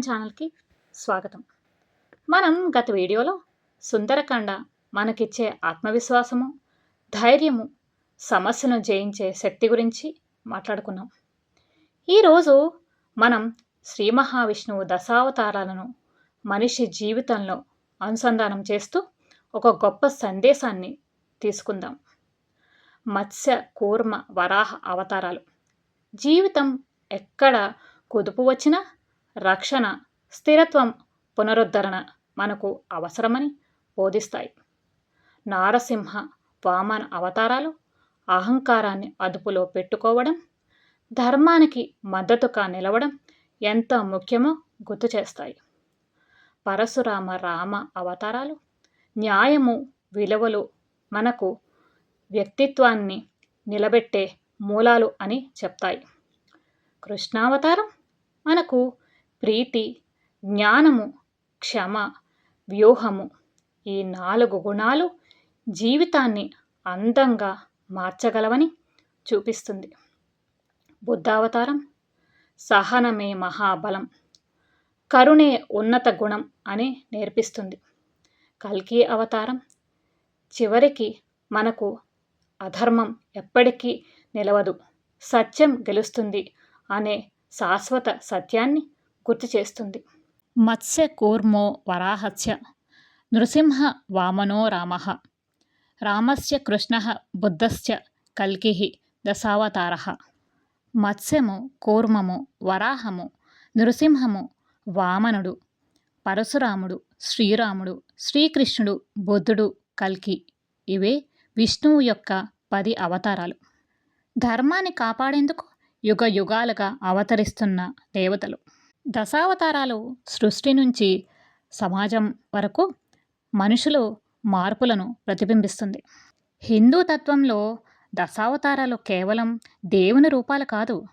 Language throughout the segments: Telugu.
మైండ్ ఛానల్కి స్వాగతం. మనం గత వీడియోలో సుందరకాండ మనకిచ్చే ఆత్మవిశ్వాసము ధైర్యము సమస్యను జయించే శక్తి గురించి మాట్లాడుకున్నాం. ఈరోజు మనం శ్రీ మహావిష్ణువు దశావతారాలను మనిషి జీవితంలో అనుసంధానం చేస్తూ ఒక గొప్ప సందేశాన్ని తీసుకుందాం. మత్స్య కూర్మ వరాహ అవతారాలు. జీవితం ఎక్కడ కుదుపు వచ్చినా రక్షణ స్థిరత్వం పునరుద్ధరణ మనకు అవసరమని బోధిస్తాయి. నారసింహ వామన అవతారాలు అహంకారాన్ని అదుపులో పెట్టుకోవడం ధర్మానికి మద్దతుగా నిలవడం ఎంత ముఖ్యమో గుర్తు చేస్తాయి. పరశురామ రామ అవతారాలు న్యాయము విలువలు మనకు వ్యక్తిత్వాన్ని నిలబెట్టే మూలాలు అని చెప్తాయి. కృష్ణావతారం మనకు ప్రీతి జ్ఞానము క్షమ వ్యూహము ఈ నాలుగు గుణాలు జీవితాన్ని అందంగా మార్చగలవని చూపిస్తుంది. బుద్ధావతారం సహనమే మహాబలం కరుణే ఉన్నత గుణం అని నేర్పిస్తుంది. కల్కి అవతారం చివరికి మనకు అధర్మం ఎప్పటికీ నిలవదు సత్యం గెలుస్తుంది అనే శాశ్వత సత్యాన్ని గుర్తు చేస్తుంది. మత్స్య కూర్మో వరాహస్య నృసింహ వామనో రామ రామస్య కృష్ణ బుద్ధస్య కల్కి దశావతార మత్స్యము కూర్మము వరాహము నృసింహము వామనుడు పరశురాముడు శ్రీరాముడు శ్రీకృష్ణుడు బుద్ధుడు కల్కి ఇవే విష్ణువు యొక్క పది అవతారాలు. ధర్మాన్ని కాపాడేందుకు యుగ యుగాలుగా అవతరిస్తున్న దేవతలు. దశావతారాలు సృష్టి నుంచి సమాజం వరకు మనుషులు మార్పులను ప్రతిబింబిస్తుంది. హిందూ తత్వంలో దశావతారాలు కేవలం దేవుని రూపాలు కాదు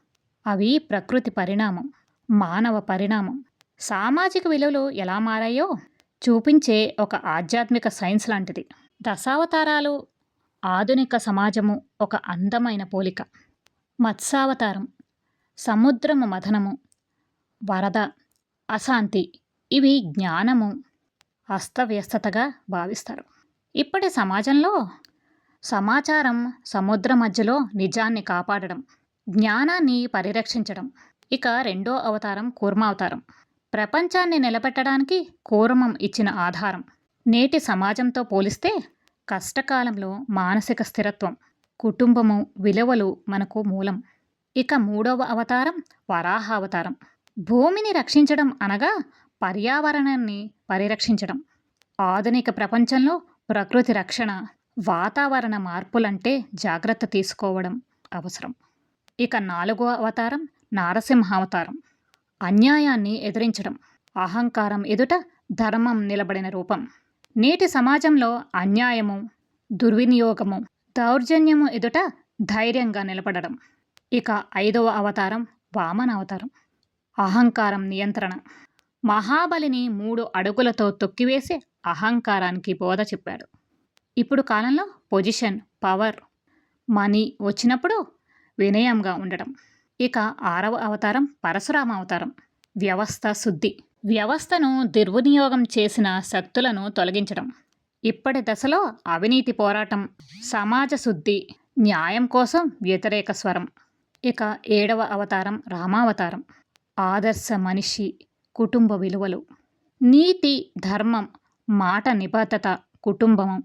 అవి ప్రకృతి పరిణామం మానవ పరిణామం. సామాజిక విలువలు ఎలా మారాయో చూపించే ఒక ఆధ్యాత్మిక సైన్స్ లాంటిది. దశావతారాలు ఆధునిక సమాజము ఒక అందమైన పోలిక. మత్స్యావతారం సముద్రము మథనము వరద అశాంతి ఇవి జ్ఞానము అస్తవ్యస్తతగా భావిస్తారు. ఇప్పటి సమాజంలో సమాచారం సముద్ర మధ్యలో నిజాన్ని కాపాడడం జ్ఞానాన్ని పరిరక్షించడం ఇక రెండో అవతారం కూర్మ అవతారం. ప్రపంచాన్ని నిలబెట్టడానికి కూర్మం ఇచ్చిన ఆధారం. నేటి సమాజంతో పోలిస్తే కష్టకాలంలో మానసిక స్థిరత్వం కుటుంబము విలువలు మనకు మూలం. ఇక మూడవ అవతారం వరాహ అవతారం. భూమిని రక్షించడం అనగా పర్యావరణాన్ని పరిరక్షించడం. ఆధునిక ప్రపంచంలో ప్రకృతి రక్షణ వాతావరణ మార్పులంటే జాగ్రత్త తీసుకోవడం అవసరం. ఇక నాలుగో అవతారం నారసింహ అవతారం అన్యాయాన్ని ఎదిరించడం అహంకారం ఎదుట ధర్మం నిలబడిన రూపం. నేటి సమాజంలో అన్యాయము దుర్వినియోగము దౌర్జన్యము ఎదుట ధైర్యంగా నిలబడడం. ఇక ఐదవ అవతారం వామన అవతారం అహంకారం నియంత్రణ. మహాబలిని మూడు అడుగులతో తొక్కివేసి అహంకారానికి బోధ చెప్పాడు. ఇప్పుడు కాలంలో పొజిషన్ పవర్ మనీ వచ్చినప్పుడు వినయంగా ఉండడం ఇక ఆరవ అవతారం పరశురామ అవతారం. వ్యవస్థ శుద్ధి. వ్యవస్థను దుర్వినియోగం చేసిన శక్తులను తొలగించడం. ఇప్పటి దశలో అవినీతి పోరాటం సమాజ శుద్ధి న్యాయం కోసం వ్యతిరేక స్వరం. ఇక ఏడవ అవతారం రామావతారం. ఆదర్శ మనిషి కుటుంబ విలువలు. నీతి ధర్మం మాట నిబద్ధత కుటుంబం.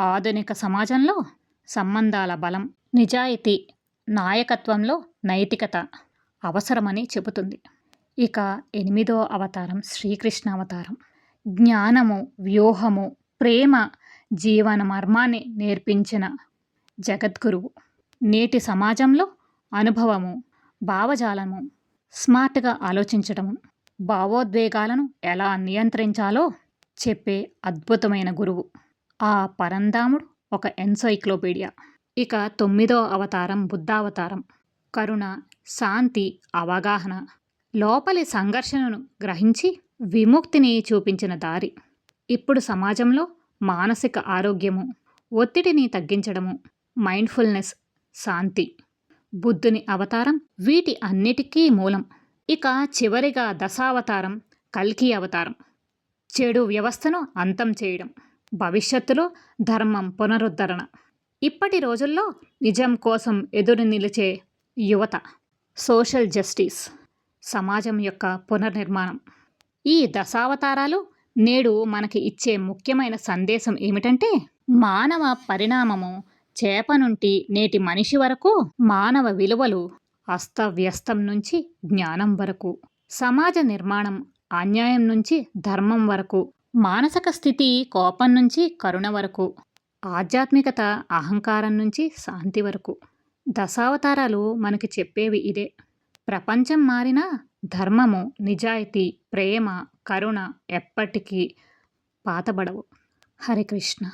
ఆధునిక సమాజంలో సంబంధాల బలం నిజాయితీ నాయకత్వంలో నైతికత అవసరమని చెబుతుంది. ఇక ఎనిమిదో అవతారం శ్రీకృష్ణ అవతారం జ్ఞానము వ్యూహము ప్రేమ జీవన మర్మాన్ని నేర్పించిన జగద్గురువు. నేటి సమాజంలో అనుభవము భావజాలము స్మార్ట్గా ఆలోచించడం భావోద్వేగాలను ఎలా నియంత్రించాలో చెప్పే అద్భుతమైన గురువు ఆ పరంధాముడు ఒక ఎన్సైక్లోపీడియా. ఇక తొమ్మిదో అవతారం బుద్ధావతారం. కరుణ శాంతి అవగాహన లోపలి సంఘర్షణను గ్రహించి విముక్తిని చూపించిన దారి. ఇప్పుడు సమాజంలో మానసిక ఆరోగ్యము ఒత్తిడిని తగ్గించడము మైండ్ఫుల్నెస్ శాంతి బుద్ధుని అవతారం వీటి అన్నిటికీ మూలం. ఇక చివరిగా దశావతారం కల్కి అవతారం. చెడు వ్యవస్థను అంతం చేయడం. భవిష్యత్తులో ధర్మం పునరుద్ధరణ. ఇప్పటి రోజుల్లో నిజం కోసం ఎదురు నిలిచే యువత. Social justice. సమాజం యొక్క పునర్నిర్మాణం. ఈ దశావతారాలు నేడు మనకి ఇచ్చే ముఖ్యమైన సందేశం ఏమిటంటే మానవ పరిణామము చేప నుండి నేటి మనిషి వరకు మానవ విలువలు అస్తవ్యస్తం నుంచి జ్ఞానం వరకు సమాజ నిర్మాణం అన్యాయం నుంచి ధర్మం వరకు మానసిక స్థితి కోపం నుంచి కరుణ వరకు ఆధ్యాత్మికత అహంకారం నుంచి శాంతి వరకు. దశావతారాలు మనకి చెప్పేవి ఇదే. ప్రపంచం మారినా ధర్మము నిజాయితీ ప్రేమ కరుణ ఎప్పటికీ పాతబడవు. హరికృష్ణ